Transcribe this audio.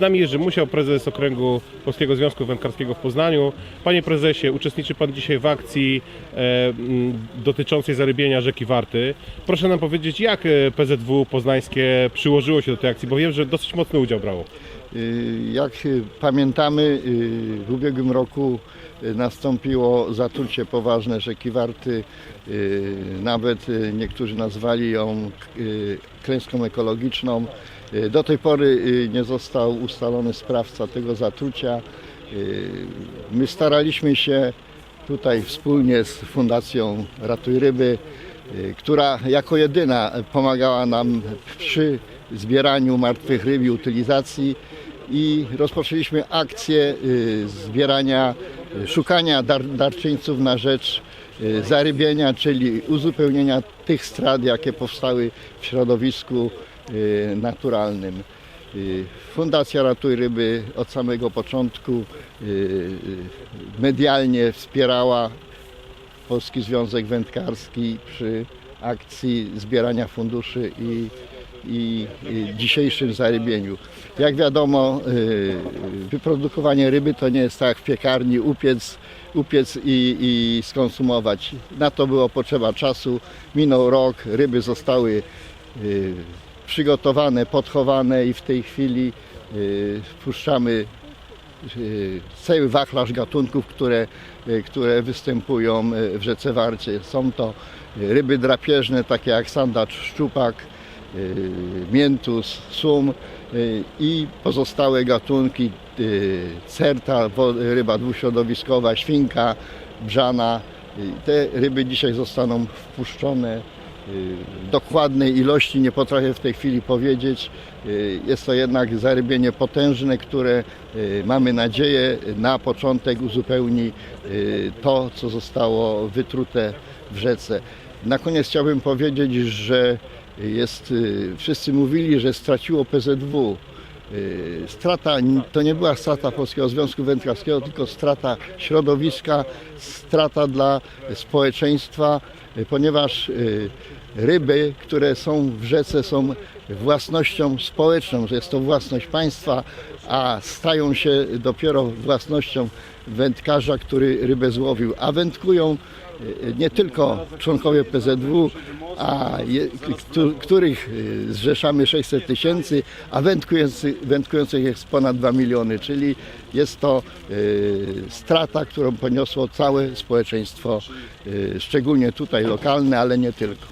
nami Jerzy Musiał, prezes Okręgu Polskiego Związku Wędkarskiego w Poznaniu. Panie prezesie, uczestniczy Pan dzisiaj w akcji e, dotyczącej zarybienia rzeki Warty. Proszę nam powiedzieć, jak e, PZW poznańskie przyłożyło się do tej akcji, bo wiem, że dosyć mocny udział brało. Y, Jak pamiętamy, y, w ubiegłym roku y, nastąpiło zatrucie poważne rzeki Warty. Nawet niektórzy nazwali ją klęską ekologiczną. Do tej pory nie został ustalony sprawca tego zatrucia. Y, My staraliśmy się tutaj wspólnie z Fundacją Ratuj Ryby, y, która jako jedyna pomagała nam przy zbieraniu martwych ryb i utylizacji i rozpoczęliśmy akcję y, zbierania, szukania dar, darczyńców na rzecz zarybienia, czyli uzupełnienia tych strat, jakie powstały w środowisku naturalnym. Y, Fundacja Ratuj Ryby od samego początku y, y, medialnie wspierała Polski Związek Wędkarski przy akcji zbierania funduszy i, i, dzisiejszym zarybieniu. Jak wiadomo, wyprodukowanie ryby to nie jest tak w piekarni upiec, upiec i, i skonsumować. Na to było potrzeba czasu. Minął rok, ryby zostały przygotowane, podchowane i w tej chwili y, wpuszczamy y, cały wachlarz gatunków, które, y, które występują w rzece Warcie. Są to ryby drapieżne, takie jak sandacz, szczupak, miętus, sum i pozostałe gatunki certa, ryba dwuśrodowiskowa, świnka, brzana. Te ryby dzisiaj zostaną wpuszczone dokładnej ilości nie potrafię w tej chwili powiedzieć. Y, Jest to jednak zarybienie potężne, które y, mamy nadzieję na początek uzupełni y, to, co zostało wytrute w rzece. Na koniec chciałbym powiedzieć, że jest, y, wszyscy mówili, że straciło PZW. Y, Strata to nie była strata Polskiego Związku Wędkarskiego, tylko strata środowiska, strata dla społeczeństwa, y, ponieważ y, ryby, które są w rzece są własnością społeczną, że jest to własność państwa, a stają się dopiero własnością wędkarza, który rybę złowił. A wędkują y, nie tylko członkowie PZW, a je, któ- których y, zrzeszamy 600 tysięcy, a wędkujący, wędkujących jest ponad 2 miliony, czyli jest to y, strata, którą poniosło całe społeczeństwo, szczególnie tutaj lokalne, ale nie tylko.